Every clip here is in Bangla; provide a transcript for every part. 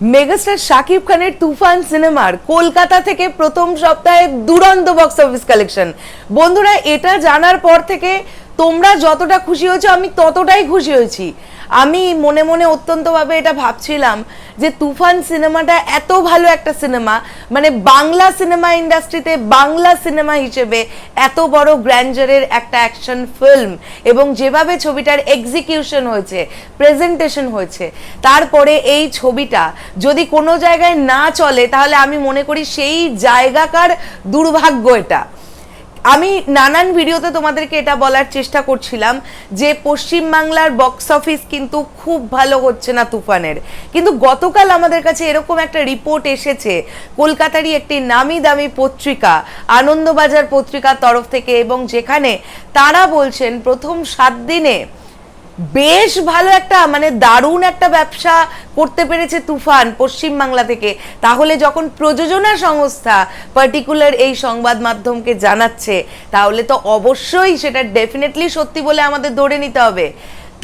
মেগাস্টার শাকিব খানের তুফান সিনেমার কলকাতা থেকে প্রথম সপ্তাহে দুরন্ত বক্স অফিস কালেকশন বন্ধুরা, এটা জানার পর থেকে তোমরা যতটা খুশি হয়েছো, আমি ততটাই খুশি হয়েছি। আমি মনে মনে অত্যন্তভাবে এটা ভাবছিলাম যে তুফান সিনেমাটা এত ভালো একটা সিনেমা মানে বাংলা সিনেমা ইন্ডাস্ট্রিতে বাংলা সিনেমা হিসেবে এত বড় গ্র্যান্ডারের একটা অ্যাকশন ফিল্ম এবং যেভাবে ছবিটার এক্সিকিউশন হয়েছে, প্রেজেন্টেশন হয়েছে, তারপরে এই ছবিটা যদি কোনো জায়গায় না চলে, তাহলে আমি মনে করি সেই জায়গাকার দুর্ভাগ্য এটা। আমি নানান ভিডিওতে তোমাদেরকে এটা বলার চেষ্টা করছিলাম যে পশ্চিমবাংলার বক্স অফিস কিন্তু খুব ভালো হচ্ছে না তুফানের। কিন্তু গতকাল আমাদের কাছে এরকম একটা রিপোর্ট এসেছে, কলকাতারই একটি নামি দামি পত্রিকা, আনন্দবাজার পত্রিকার তরফ থেকে এবং যেখানে তারা বলছেন প্রথম সাত দিনে বেশ ভালো একটা মানে দারুণ একটা ব্যবসা করতে পেরেছে তুফান পশ্চিমবাংলা থেকে। তাহলে যখন প্রযোজনা সংস্থা পার্টিকুলার এই সংবাদ মাধ্যমকে জানাচ্ছে, তাহলে তো অবশ্যই সেটা ডেফিনেটলি সত্যি বলে আমাদের ধরে নিতে হবে।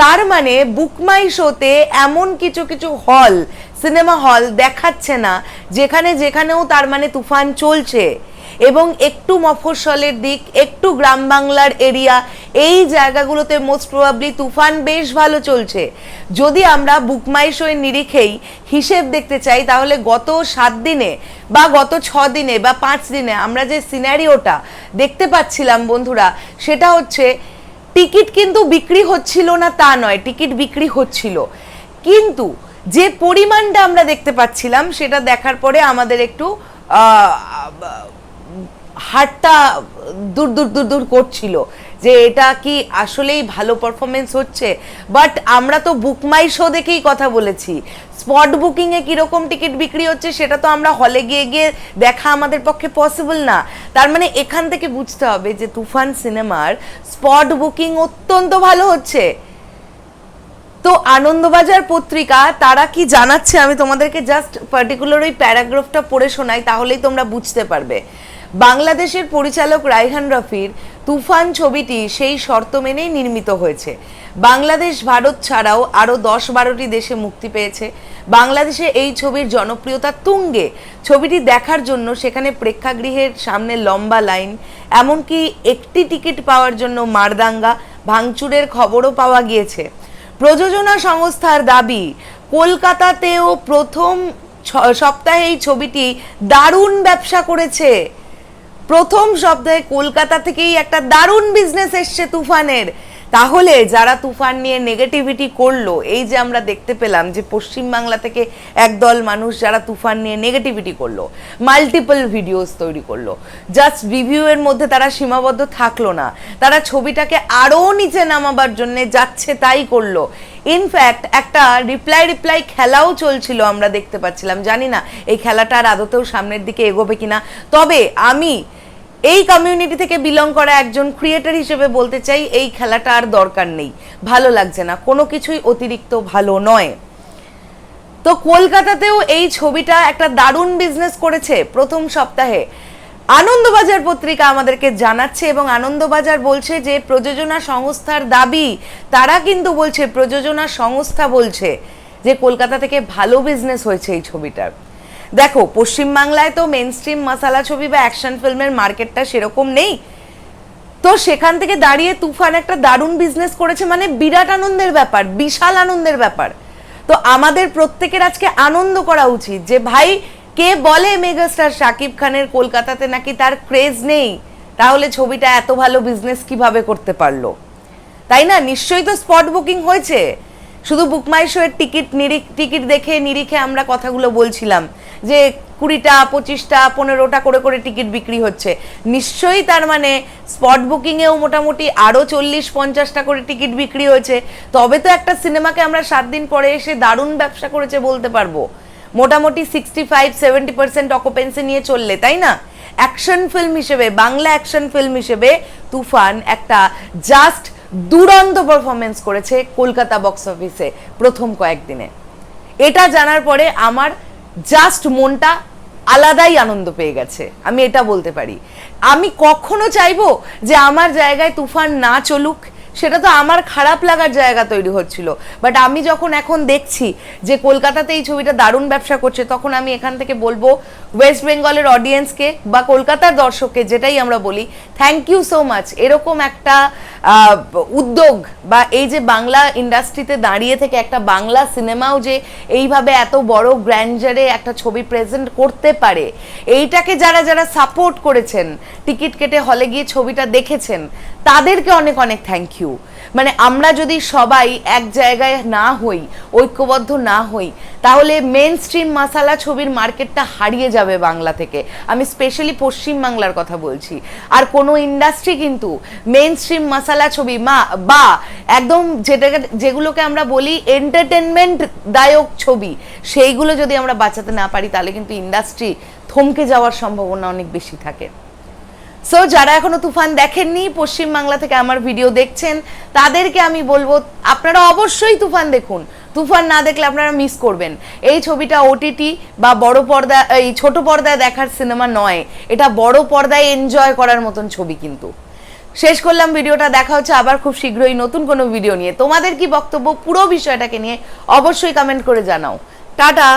তার মানে বুকমাই শোতে এমন কিছু কিছু হল সিনেমা হল দেখাচ্ছে না, যেখানে, যেখানেও তার মানে তুফান চলছে। এবং একটু মফস্বলের দিক, একটু গ্রাম বাংলার এরিয়া, এই জায়গাগুলোতে মোস্ট প্রবাবলি তুফান বেশ ভালো চলছে। যদি আমরা বুকমাই নিরিখেই হিসেব দেখতে চাই, তাহলে গত সাত দিনে বা গত ছ দিনে বা পাঁচ দিনে আমরা যে সিনারিওটা দেখতে পাচ্ছিলাম বন্ধুরা, সেটা হচ্ছে টিকিট কিন্তু বিক্রি হচ্ছিল না তা নয়, টিকিট বিক্রি হচ্ছিল। কিন্তু যে পরিমাণটা আমরা দেখতে পাচ্ছিলাম, সেটা দেখার পরে আমাদের একটু হাটটা দূর দূর দূর দূর করছিল যে এটা কি আসলেই ভালো পারফরমেন্স হচ্ছে? বাট আমরা তো বুকমাই শো দেখেই কথা বলেছি। স্পট বুকিংয়ে কীরকম টিকিট বিক্রি হচ্ছে সেটা তো আমরা হলে গিয়ে গিয়ে দেখা আমাদের পক্ষে পসিবল না। তার মানে এখান থেকে বুঝতে হবে যে তুফান সিনেমার স্পট বুকিং অত্যন্ত ভালো হচ্ছে। তো আনন্দবাজার পত্রিকা, তারা কি জানাচ্ছে? আমি তোমাদেরকে জাস্ট পার্টিকুলার ওই প্যারাগ্রাফটা পড়ে শোনাই, তাহলেই তোমরা বুঝতে পারবে। বাংলাদেশের পরিচালক রাইহান রফির তুফান ছবিটি সেই শর্ত মেনেই নির্মিত হয়েছে। বাংলাদেশ, ভারত ছাড়াও আরও দশ বারোটি দেশে মুক্তি পেয়েছে। বাংলাদেশে এই ছবির জনপ্রিয়তা তুঙ্গে। ছবিটি দেখার জন্য সেখানে প্রেক্ষাগৃহের সামনে লম্বা লাইন, এমনকি একটি টিকিট পাওয়ার জন্য মারদাঙ্গা, ভাঙচুরের খবরও পাওয়া গিয়েছে। প্রযোজনা সংস্থার দাবি, কলকাতাতেও প্রথম সপ্তাহে এই ছবিটি দারুণ ব্যবসা করেছে। প্রথম সপ্তাহে কলকাতা থেকেই একটা দারুণ বিজনেস এসছে তুফানের। তাহলে যারা তুফান নিয়ে নেগেটিভিটি করল, এই যে আমরা দেখতে পেলাম যে পশ্চিমবাংলা থেকে একদল মানুষ যারা তুফান নিয়ে নেগেটিভিটি করল মাল্টিপল ভিডিওস তৈরি করল। জাস্ট রিভিউয়ের মধ্যে তারা সীমাবদ্ধ থাকল না। তারা ছবিটাকে আরও নিচে নামাবার জন্য যাচ্ছে তাই করল। ইনফ্যাক্ট একটা রিপ্লাই রিপ্লাই খেলাও চলছিল আমরা দেখতে পাচ্ছিলাম। জানি না, এই খেলাটা আর আদতেও সামনের দিকে এগোবে কিনা। তবে আমি এই কমিউনিটি থেকে বিলং করা একজন ক্রিয়েটার হিসেবে বলতে চাই, এই খেলাটা আর দরকার নেই। ভালো লাগছে না। কোনো কিছুই অতিরিক্ত ভালো নয়। তো কলকাতাতেও এই ছবিটা একটা দারুণ বিজনেস করেছে প্রথম সপ্তাহে। আনন্দবাজার পত্রিকা আমাদেরকে জানাচ্ছে এবং আনন্দবাজার বলছে যে, প্রযোজনা সংস্থার দাবি, তারা কিন্তু বলছে, প্রযোজনা সংস্থা বলছে যে, কলকাতা থেকে ভালো বিজনেস হয়েছে এই ছবিটার। দেখো, পশ্চিমবাংলায় তো মেন স্ট্রিম মশালা ছবি বা অ্যাকশন ফিল্মের মার্কেটটা সেরকম নেই। তো সেখান থেকে দাঁড়িয়ে তুফান একটা দারুণ বিজনেস করেছে মানে বিরাট আনন্দের ব্যাপার, বিশাল আনন্দের ব্যাপার। তো আমাদের প্রত্যেকের আজকে আনন্দ করা উচিত যে, ভাই, কে বলে মেগাস্টার শাকিব খানের কলকাতাতে নাকি তার ক্রেজ নেই? তাহলে ছবিটা এত ভালো বিজনেস কীভাবে করতে পারল? তাই না? নিশ্চয়ই তো স্পট বুকিং হয়েছে। শুধু বুকমাই শোয়ের টিকিট নিরিখ টিকিট দেখে নিরিখে আমরা কথাগুলো বলছিলাম। যে কুড়িটা, পঁচিশটা, পনেরোটা করে করে টিকিট বিক্রি হচ্ছে। নিশ্চয়ই তার মানে স্পট বুকিংয়েও মোটামুটি আরও চল্লিশ, পঞ্চাশটা করে টিকিট বিক্রি হয়েছে। তবে তো একটা সিনেমাকে আমরা সাত দিন পরে এসে দারুণ ব্যবসা করেছে বলতে পারব। মোটামুটি sixty five seventy percent occupancy নিয়ে চললে, তাই না? অ্যাকশন ফিল্ম হিসেবে, বাংলা অ্যাকশন ফিল্ম হিসেবে তুফান একটা জাস্ট দুরন্ত পারফরমেন্স করেছে কলকাতা বক্স অফিসে প্রথম কয়েকদিনে। এটা জানার পরে আমার জাস্ট মনটা আলাদাই আনন্দ পেয়ে গেছে, আমি এটা বলতে পারি। আমি কখনো চাইব যে আমার জায়গায় তুফান না চলুক সেটা তো আমার খারাপ লাগার জায়গা তৈরি হচ্ছিল। বাট আমি যখন এখন দেখছি যে কলকাতাতে এই ছবিটা দারুণ ব্যবসা করছে, তখন আমি এখান থেকে বলব ওয়েস্ট বেঙ্গলের অডিয়েন্সকে বা কলকাতার দর্শককে, যেটাই আমরা বলি থ্যাংক ইউ সো মাচ এরকম একটা উদ্যোগ বা এই যে বাংলা ইন্ডাস্ট্রিতে দাঁড়িয়ে থেকে একটা বাংলা সিনেমাও যে এইভাবে এত বড় গ্র্যান্ডারে একটা ছবি প্রেজেন্ট করতে পারে, এইটাকে যারা যারা সাপোর্ট করেছেন, টিকিট কেটে হলে গিয়ে ছবিটা দেখেছেন তাদেরকে অনেক অনেক থ্যাংক ইউ মানে আমরা যদি সবাই এক জায়গায় না হই, ঐক্যবদ্ধ না হই, তাহলে মেন স্ট্রিম মাসালা ছবির মার্কেটটা হারিয়ে যাবে বাংলা থেকে। আমি স্পেশালি পশ্চিম বাংলার কথা বলছি। আর কোনো ইন্ডাস্ট্রি কিন্তু মেন স্ট্রিম মাসালা ছবি, মা, বা একদম যেটাকে, যেগুলোকে আমরা বলি এন্টারটেনমেন্ট দায়ক ছবি, সেইগুলো যদি আমরা বাঁচাতে না পারি, তাহলে কিন্তু ইন্ডাস্ট্রি থমকে যাওয়ার সম্ভাবনা অনেক বেশি থাকে। সো যারা এখনও তুফান দেখেননি, পশ্চিম বাংলা থেকে আমার ভিডিও দেখছেন, তাদেরকে আমি বলব, আপনারা অবশ্যই তুফান দেখুন। তুফান না দেখলে আপনারা মিস করবেন। এই ছবিটা ওটিটি বা বড় পর্দা, এই ছোট পর্দায় দেখার সিনেমা নয়। এটা বড় পর্দায় এনজয় করার মতন ছবি কিন্তু। শেষ করলাম ভিডিওটা দেখা হচ্ছে আবার খুব শীঘ্রই নতুন কোনো ভিডিও নিয়ে। তোমাদের কি বক্তব্য, পুরো বিষয়টাকে নিয়ে অবশ্যই কমেন্ট করে জানাও। টাটা!